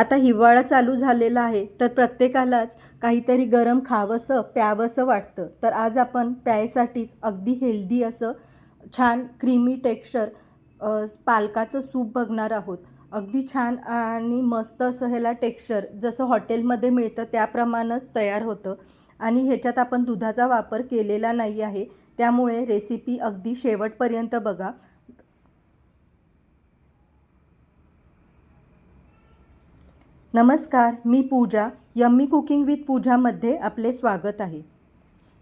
आता हिवाळा चालू झालेला आहे तर प्रत्येकालाच काहीतरी गरम खावंसं प्यावंसं वाटतं. तर आज आपण प्यायसाठीच अगदी हेल्दी असं छान क्रीमी टेक्स्चर पालकाचं सूप बघणार आहोत. अगदी छान आणि मस्त असं ह्याला टेक्स्चर जसं हॉटेलमध्ये मिळतं त्याप्रमाणेच तयार होतं. आणि ह्याच्यात आपण दुधाचा वापर केलेला नाही आहे त्यामुळे रेसिपी अगदी शेवटपर्यंत बघा. नमस्कार मी पूजा यम्मी कुकिंग विथ पूजामध्ये आपले स्वागत आहे.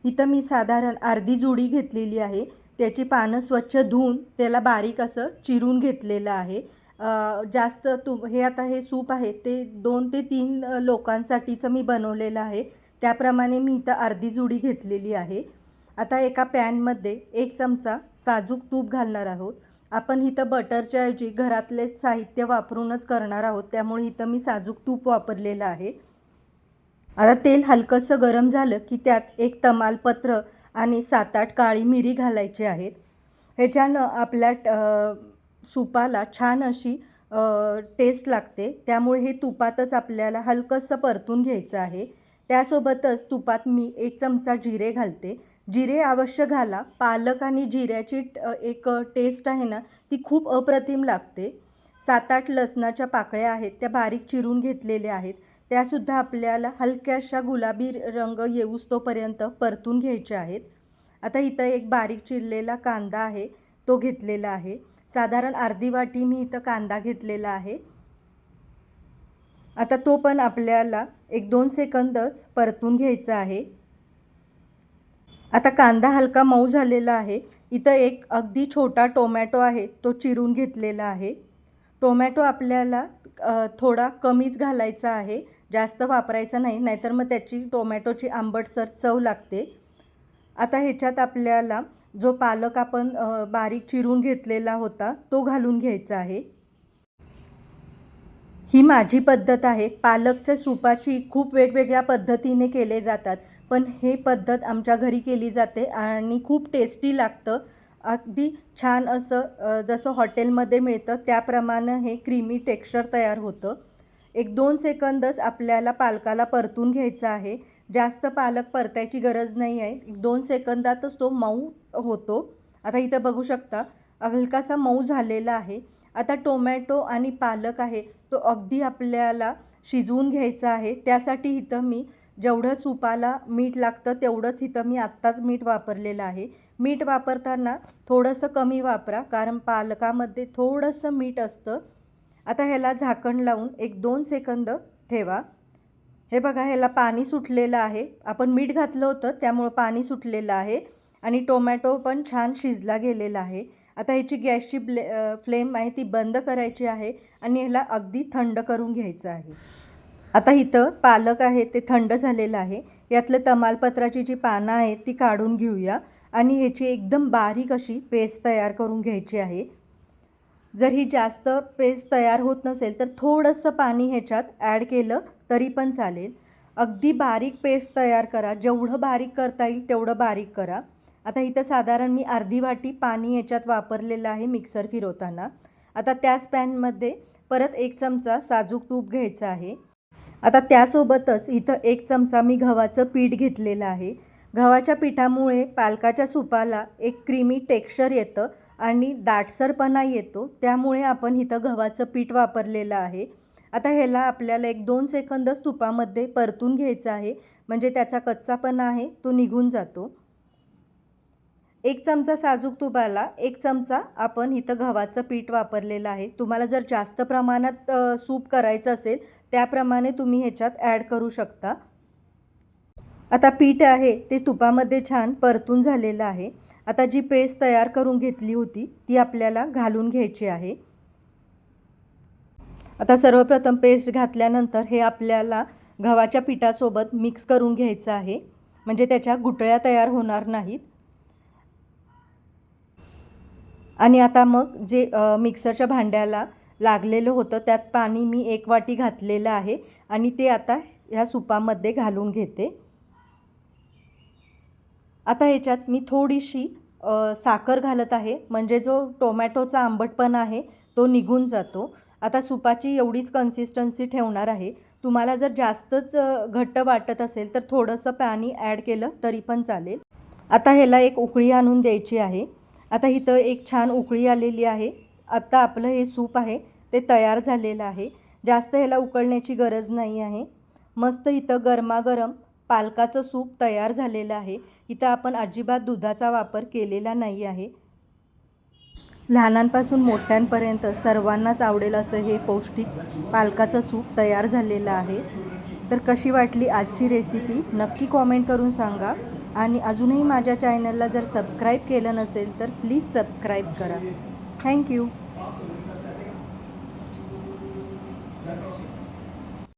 इथं मी साधारण अर्धी जुडी घेतलेली आहे. त्याची पानं स्वच्छ धुवून त्याला बारीक असं चिरून घेतलेलं आहे. जास्त तू हे आता हे सूप आहे ते दोन ते तीन लोकांसाठीचं मी बनवलेलं आहे. त्याप्रमाणे मी इथं अर्धी जुडी घेतलेली आहे. आता एका पॅनमध्ये एक चमचा साजूक तूप घालणार आहोत. आपण इथं बटरच्या ऐवजी घरातलेच साहित्य वापरूनच करणार आहोत त्यामुळे इथं मी साजूक तूप वापरलेलं आहे. आता तेल हलकंसं गरम झालं की त्यात एक तमालपत्र आणि सात आठ काळी मिरी घालायची आहेत. ह्याच्यानं आपल्या सुपाला छान अशी टेस्ट लागते. त्यामुळे हे तुपातच आपल्याला हलकंसं परतून घ्यायचं आहे. त्यासोबतच तुपात मी एक चमचा जिरे घालते. जिरे अवश्य घाला. पालक आणि जिऱ्याची एक टेस्ट आहे ना ती खूप अप्रतिम लागते. सात आठ लसणाच्या पाकळ्या आहेत त्या बारीक चिरून घेतलेल्या आहेत. त्यासुद्धा आपल्याला हलक्याशा गुलाबी रंग येऊस तोपर्यंत परतून घ्यायच्या आहेत. आता इथं एक बारीक चिरलेला कांदा आहे तो घेतलेला आहे. साधारण अर्धी वाटी मी इथं कांदा घेतलेला आहे. आता तो पण आपल्याला एक दोन सेकंदच परतून घ्यायचा आहे. आता कांदा हलका मऊ झालेला आहे. इथं एक अगदी छोटा टोमॅटो आहे तो चिरून घेतलेला आहे. टोमॅटो आपल्याला थोडा कमीच घालायचा आहे जास्त वापरायचा नाही नाहीतर मग त्याची टोमॅटोची आंबटसर चव लागते. आता ह्याच्यात आपल्याला जो पालक आपण बारीक चिरून घेतलेला होता तो घालून घ्यायचा आहे. ही माझी पद्धत आहे. पालकच्या सुपाची खूप वेगवेगळ्या पद्धतीने केले जातात. पण हे पद्धत आमच्या घरी केली जाते आणि खूप टेस्टी लागतं. अगदी छान असं जसं हॉटेलमध्ये मिळतं त्याप्रमाणे हे क्रीमी टेक्स्चर तयार होतं. एक दोन सेकंदच आपल्याला पालकाला परतून घ्यायचं आहे. जास्त पालक परतायची गरज नाही आहे. एक दोन सेकंदातच तो मऊ होतो. आता इथं बघू शकता हलकासा मऊ झालेला आहे. आता टोमॅटो आणि पालक आहे तो अगदी आपल्याला शिजवून घ्यायचा आहे. त्यासाठी इथं मी जेवढं सुपाला मीठ लागतं तेवढंच इथं मी आत्ताच मीठ वापरलेलं आहे. मीठ वापरताना थोडंसं कमी वापरा कारण पालकामध्ये थोडंसं मीठ असतं. आता ह्याला झाकण लावून एक दोन सेकंद ठेवा. हे बघा ह्याला पाणी सुटलेलं आहे. आपण मीठ घातलं होतं त्यामुळं पाणी सुटलेलं आहे. आणि टोमॅटो पण छान शिजला गेलेला आहे. आता ह्याची गॅसची ब्ले फ्लेम आहे ती बंद करायची आहे आणि ह्याला अगदी थंड करून घ्यायचं आहे. आता इथं पालक आहे ते थंड झालेलं आहे. यातलं तमालपत्राची जी पानं आहेत ती काढून घेऊया. आणि ह्याची एकदम बारीक अशी पेस्ट तयार करून घ्यायची आहे. जर ही जास्त पेस्ट तयार होत नसेल तर थोडंसं पाणी ह्याच्यात ॲड केलं तरी पण चालेल. अगदी बारीक पेस्ट तयार करा. जेवढं बारीक करता येईल तेवढं बारीक करा. आता इथं साधारण मी अर्धी वाटी पाणी ह्याच्यात वापरलेलं आहे मिक्सर फिरवताना. आता त्याच पॅनमध्ये परत एक चमचा साजूक तूप घ्यायचं आहे. आता त्यासोबतच इथं एक चमचा मी गव्हाचं पीठ घेतलेलं आहे. गव्हाच्या पिठामुळे पालकाच्या सुपाला एक क्रीमी टेक्स्चर येतं आणि दाटसरपणा येतो. त्यामुळे आपण इथं गव्हाचं पीठ वापरलेलं आहे. आता ह्याला आपल्याला एक दोन सेकंदच तुपामध्ये परतून घ्यायचं आहे. म्हणजे त्याचा कच्चापणा आहे तो निघून जातो. एक चमचा साजूक तुपाला एक चमचा आपण इथं गव्हाचं पीठ वापरलेलं आहे. तुम्हाला जर जास्त प्रमाणात सूप करायचं असेल त्याप्रमाणे तुम्ही ह्याच्यात ॲड करू शकता. आता पीठ आहे ते तुपामध्ये छान परतून झालेलं आहे. आता जी पेस्ट तयार करून घेतली होती ती आपल्याला घालून घ्यायची आहे. आता सर्वप्रथम पेस्ट घातल्यानंतर हे आपल्याला गव्हाच्या पिठासोबत मिक्स करून घ्यायचं आहे. म्हणजे त्याच्या गुटळ्या तयार होणार नाहीत. आणि आता मग जे मिक्सरच्या भांड्याला लागलेलं होतं त्यात पाणी मी एक वाटी घातलेलं आहे आणि ते आता ह्या सुपामध्ये घालून घेते. आता ह्याच्यात मी थोडीशी साखर घालत आहे. म्हणजे जो टोमॅटोचा आंबटपणा आहे तो निघून जातो. आता सुपाची एवढीच कन्सिस्टन्सी ठेवणार आहे. तुम्हाला जर जास्तच घट्ट वाटत असेल तर थोडंसं पाणी ॲड केलं तरी पण चालेल. आता ह्याला एक उकळी आणून द्यायची आहे. आता इथं एक छान उकळी आलेली आहे. आत्ता आपलं हे सूप आहे ते तयार झालेलं आहे. जास्त ह्याला उकळण्याची गरज नाही आहे. मस्त इथं गरमागरम पालकाचं सूप तयार झालेलं आहे. इथं आपण अजिबात दुधाचा वापर केलेला नाही आहे. लहानांपासून मोठ्यांपर्यंत सर्वांनाच आवडेल असं हे पौष्टिक पालकाचं सूप तयार झालेलं आहे. तर कशी वाटली आजची रेसिपी नक्की कॉमेंट करून सांगा. आणि अजूनही माझ्या चॅनलला जर सबस्क्राईब केलं नसेल तर प्लीज सबस्क्राईब करा. थँक्यू